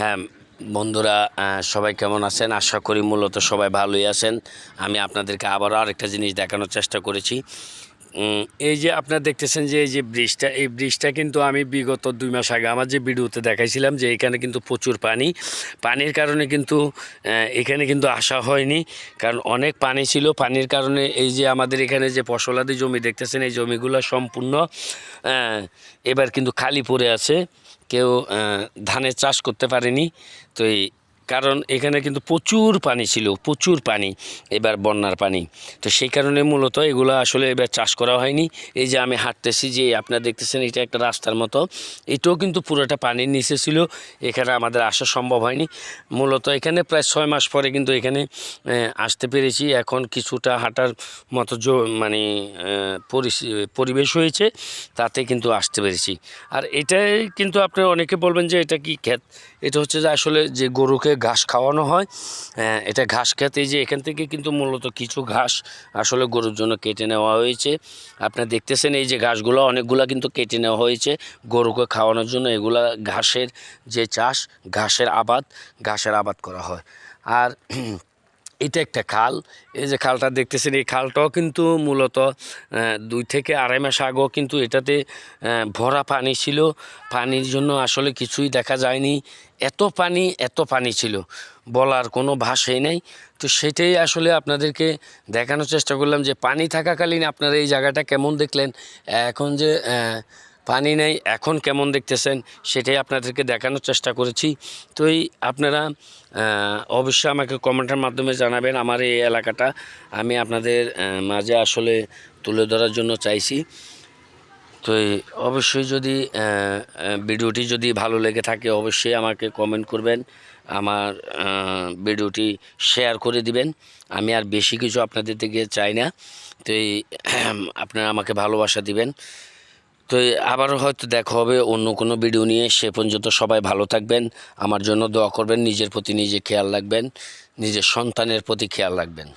হ্যাঁ বন্ধুরা সবাই কেমন আছেন? আশা করি মূলত সবাই ভালোই আছেন। আমি আপনাদেরকে আবারও আরেকটা জিনিস দেখানোর চেষ্টা করেছি। এই যে আপনারা দেখতেছেন যে এই যে ব্রিজটা, এই ব্রিজটা কিন্তু আমি বিগত দুই মাস আগে আমার যে ভিডিওতে দেখাইছিলাম যে এখানে কিন্তু প্রচুর পানি। পানির কারণে কিন্তু এখানে কিন্তু আসা হয়নি। কারণ অনেক পানি ছিল। পানির কারণে এই যে আমাদের এখানে যে ফসলাদি জমি দেখতেছেন, এই জমিগুলো সম্পূর্ণ এবার কিন্তু খালি পড়ে আছে। কেউ ধানের চাষ করতে পারেনি। তো এই কারণ এখানে কিন্তু প্রচুর পানি ছিল, প্রচুর পানি, এবার বন্যার পানি। তো সেই কারণে মূলত এগুলো আসলে এবার চাষ করা হয়নি। এই যে আমি হাঁটতেছি যে আপনারা দেখতেছেন এটা একটা রাস্তার মতো, এটাও কিন্তু পুরোটা পানির নিচে ছিল, এখানে আমাদের আসা সম্ভব হয়নি। মূলত এখানে প্রায় ছয় মাস পরে কিন্তু এখানে আসতে পেরেছি। এখন কিছুটা হাঁটার মতো মানে পরিবেশ হয়েছে, তাতে কিন্তু আসতে পেরেছি। আর এটাই কিন্তু আপনি অনেকে বলবেন যে এটা কি ক্ষেত? এটা হচ্ছে যে আসলে যে গরুকে ঘাস খাওয়ানো হয়। এটা ঘাস খেতে যে এখান থেকে কিন্তু মূলত কিছু ঘাস আসলে গরুর জন্য কেটে নেওয়া হয়েছে। আপনারা দেখতেছেন এই যে ঘাসগুলো, অনেকগুলো কিন্তু কেটে নেওয়া হয়েছে গরুকে খাওয়ানোর জন্য। এগুলা ঘাসের যে চাষ, ঘাসের আবাদ ঘাসের আবাদ করা হয়। আর এটা একটা খাল। এই যে খালটা দেখতেছেন, এই খালটাও কিন্তু মূলত দুই থেকে আড়াই মাস আগেও কিন্তু এটাতে ভরা পানি ছিল। পানির জন্য আসলে কিছুই দেখা যায়নি। এত পানি এত পানি ছিল। বলার কোনো ভাষাই নাই। তো সেটাই আসলে আপনাদেরকে দেখানোর চেষ্টা করলাম যে পানি থাকাকালীন আপনারা এই জায়গাটা কেমন দেখলেন। এখন যে পানি নেই, এখন কেমন দেখতেছেন সেটাই আপনাদেরকে দেখানোর চেষ্টা করেছি। তো এই আপনারা অবশ্যই আমাকে কমেন্টের মাধ্যমে জানাবেন আমার এই এলাকাটা। আমি আপনাদের মাঝে আসলে তুলে ধরার জন্য চাইছি। তো অবশ্যই যদি ভিডিওটি যদি ভালো লেগে থাকে অবশ্যই আমাকে কমেন্ট করবেন, আমার ভিডিওটি শেয়ার করে দিবেন। আমি আর বেশি কিছু আপনাদের থেকে চাই না। তো এই আপনারা আমাকে ভালোবাসা দিবেন। তো আবারও হয়তো দেখা হবে, অন্য কোনো ভিডিও নিয়ে। সে পর্যন্ত সবাই ভালো থাকবেন, আমার জন্য দোয়া করবেন, নিজের প্রতি নিজে খেয়াল রাখবেন, নিজের সন্তানের প্রতি খেয়াল রাখবেন।